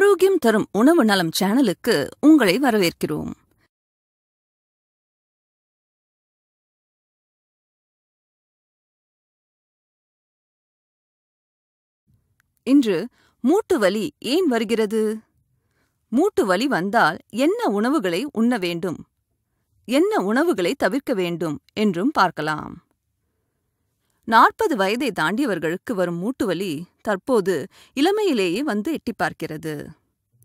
ஆரோக்கியம் தரும் உணவு நலம் சேனலுக்கு உங்களை வரவேற்கிறோம். இன்று மூட்டு வலி ஏன் வருகிறது? மூட்டு வலி வந்தால் என்ன உணவுகளை உண்ண வேண்டும்? என்ன உணவுகளை தவிர்க்க வேண்டும் என்றும் பார்க்கலாம். நாற்பது வயதை தாண்டியவர்களுக்கு வரும் மூட்டு வலி தற்போது இளமையிலேயே வந்து எட்டி பார்க்கிறது.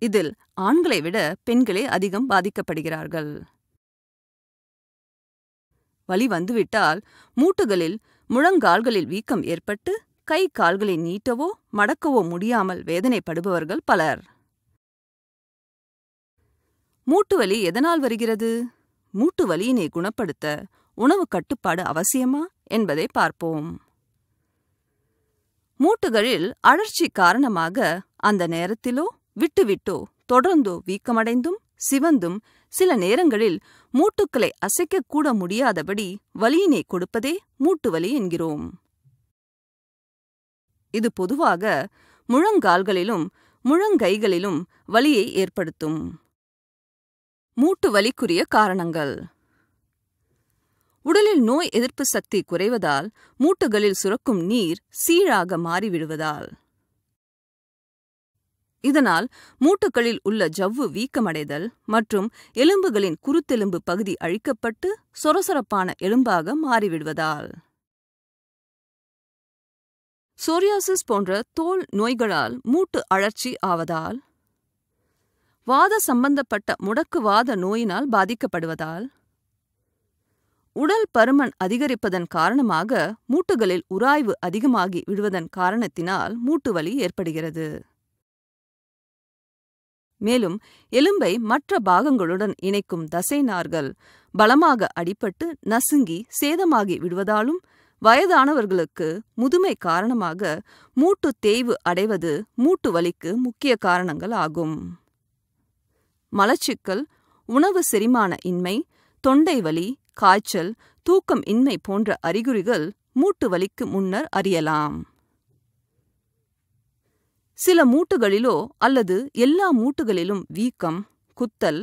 இதில் ஆண்களை விட பெண்களே அதிகம் பாதிக்கப்படுகிறார்கள். வலி வந்துவிட்டால் மூட்டுகளில் முழங்கால்களில் வீக்கம் ஏற்பட்டு கை கால்களை நீட்டவோ மடக்கவோ முடியாமல் வேதனைப்படுபவர்கள் பலர். மூட்டு வலி எதனால் வருகிறது? மூட்டு வலியினை குணப்படுத்த உணவு கட்டுப்பாடு அவசியமா? என்பதை பார்ப்போம். மூட்டுகளில் அழற்சி காரணமாக அந்த நேரத்திலோ விட்டுவிட்டோ தொடர்ந்தோ வீக்கமடைந்தும் சிவந்தும் சில நேரங்களில் மூட்டுக்களை அசைக்கக்கூட முடியாதபடி வலியினை கொடுப்பதே மூட்டு வலி என்கிறோம். இது பொதுவாக முழங்கால்களிலும் முழங்கைகளிலும் வலியை ஏற்படுத்தும். மூட்டு வலிக்குரிய காரணங்கள். உடலில் நோய் எதிர்ப்பு சக்தி குறைவதால் மூட்டுகளில் சுரக்கும் நீர் சீழாக மாறிவிடுவதால். இதனால் மூட்டுகளில் உள்ள ஜவ்வு வீக்கமடைதல் மற்றும் எலும்புகளின் குருத்தெலும்பு பகுதி அழிக்கப்பட்டு சொரசொரப்பான எலும்பாக மாறிவிடுவதால். சோரியாசிஸ் போன்ற தோல் நோய்களால் மூட்டு அழற்சி ஆவதால். வாத சம்பந்தப்பட்ட முடக்குவாத நோயினால் பாதிக்கப்படுவதால். உடல் பருமன் அதிகரிப்பதன் காரணமாக மூட்டுகளில் உராய்வு அதிகமாகி விடுவதன் காரணத்தினால் மூட்டு வலி ஏற்படுகிறது. மேலும் எலும்பை மற்ற பாகங்களுடன் இணைக்கும் தசைநார்கள் பலமாக அடிபட்டு நசுங்கி சேதமாகி விடுவதாலும் வயதானவர்களுக்கு முதுமை காரணமாக மூட்டு தேய்வு அடைவது மூட்டு வலிக்கு முக்கிய காரணங்கள் ஆகும். மலச்சிக்கல் உணவு செரிமான இன்மை தொண்டை வலி காய்ச்சல் தூக்கம் இன்மை போன்ற அறிகுறிகள் மூட்டு வலிக்கு முன்னர் அறியலாம். சில மூட்டுகளிலோ அல்லது எல்லா மூட்டுகளிலும் வீக்கம் குத்தல்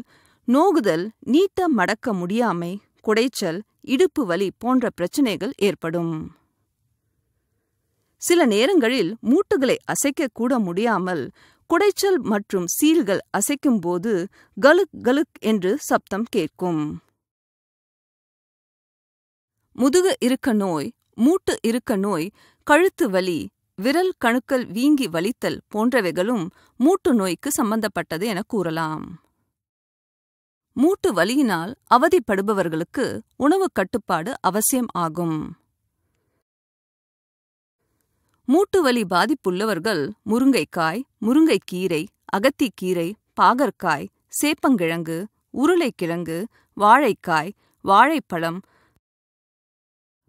நோகுதல் நீட்ட மடக்க முடியாமை குடைச்சல் இடுப்பு வலி போன்ற பிரச்சனைகள் ஏற்படும். சில நேரங்களில் மூட்டுகளை அசைக்கக்கூட முடியாமல் குடைச்சல் மற்றும் சீல்கள் அசைக்கும்போது கலுக் கலுக் என்று சப்தம் கேட்கும். முதுகு இருக்க நோய் மூட்டு இருக்க நோய் கழுத்து வலி விரல் கணுக்கள் வீங்கி வலித்தல் போன்றவைகளும் மூட்டு நோய்க்கு சம்பந்தப்பட்டது என கூறலாம். மூட்டு வலியினால் அவதிப்படுபவர்களுக்கு உணவு கட்டுப்பாடு அவசியம் ஆகும். மூட்டு வலி பாதிப்புள்ளவர்கள் முருங்கைக்காய் முருங்கைக்கீரை அகத்திக்கீரை பாகற்காய் சேப்பங்கிழங்கு உருளைக்கிழங்கு வாழைக்காய் வாழைப்பழம்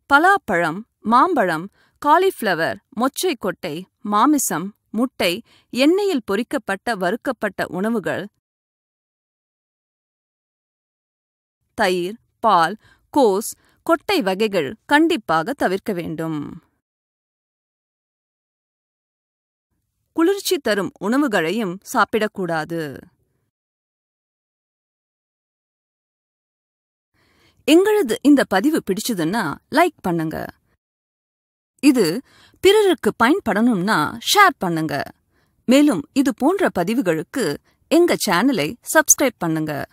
பலாப்பழம் மாம்பழம் காலிஃப்ளவர் மொச்சைக்கொட்டை மாமிசம் முட்டை எண்ணெயில் பொரிக்கப்பட்ட வறுக்கப்பட்ட உணவுகள் தயிர் பால் கோஸ் கொட்டை வகைகள் கண்டிப்பாக தவிர்க்க வேண்டும். குளிர்ச்சி தரும் உணவுகளையும் சாப்பிடக்கூடாது. எங்களது இந்த பதிவு பிடிச்சதுன்னா லைக் பண்ணுங்க. இது பிறருக்கு பயன்படணும்னா ஷேர் பண்ணுங்க. மேலும் இது போன்ற பதிவுகளுக்கு எங்க சேனலை சப்ஸ்கிரைப் பண்ணுங்க.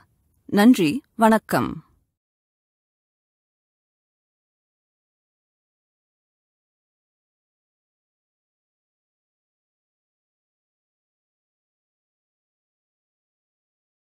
நன்றி வணக்கம்.